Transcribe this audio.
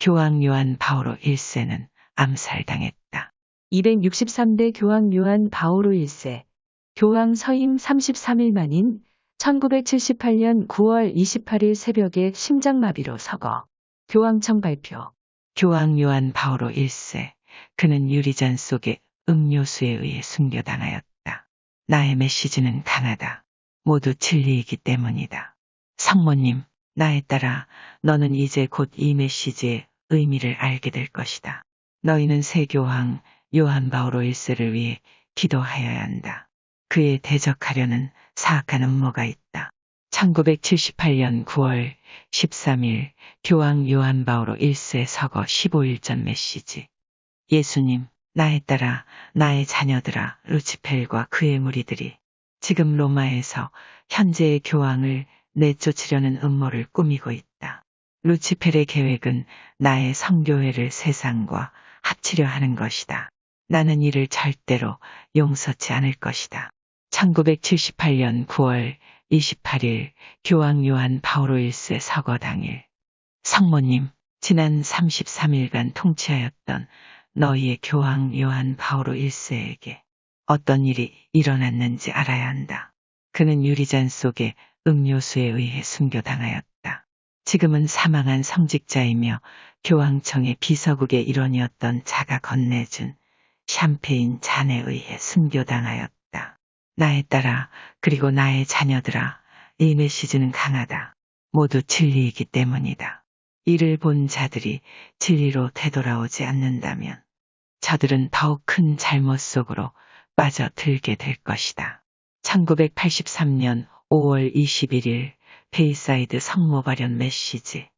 교황 요한 바오로 1세는 암살당했다. 263대 교황 요한 바오로 1세, 교황 서임 33일 만인 1978년 9월 28일 새벽에 심장마비로 서거. 교황청 발표. 교황 요한 바오로 1세. 그는 유리잔 속에 음료수에 의해 숨겨당하였다. 나의 메시지는 강하다. 모두 진리이기 때문이다. 성모님, 나에 따라 너는 이제 곧 이 메시지의 의미를 알게 될 것이다. 너희는 새 교황 요한 바오로 1세를 위해 기도하여야 한다. 그에 대적하려는 사악한 음모가 있다. 1978년 9월 13일 교황 요한 바오로 1세 서거 15일 전 메시지. 예수님, 나에 따라 나의 자녀들아 루치펠과 그의 무리들이 지금 로마에서 현재의 교황을 내쫓으려는 음모를 꾸미고 있다. 루치펠의 계획은 나의 성교회를 세상과 합치려 하는 것이다. 나는 이를 절대로 용서치 않을 것이다. 1978년 9월 28일 교황 요한 바오로 1세 서거 당일 성모님 지난 33일간 통치하였던 너희의 교황 요한 바오로 1세에게 어떤 일이 일어났는지 알아야 한다. 그는 유리잔 속에 음료수에 의해 숨겨당하였다. 지금은 사망한 성직자이며 교황청의 비서국의 일원이었던 자가 건네준 샴페인 잔에 의해 숨겨당하였다. 나에 따라 그리고 나의 자녀들아 이 메시지는 강하다. 모두 진리이기 때문이다. 이를 본 자들이 진리로 되돌아오지 않는다면 저들은 더욱 큰 잘못 속으로 빠져들게 될 것이다. 1983년 5월 21일 베이사이드 성모 발현 메시지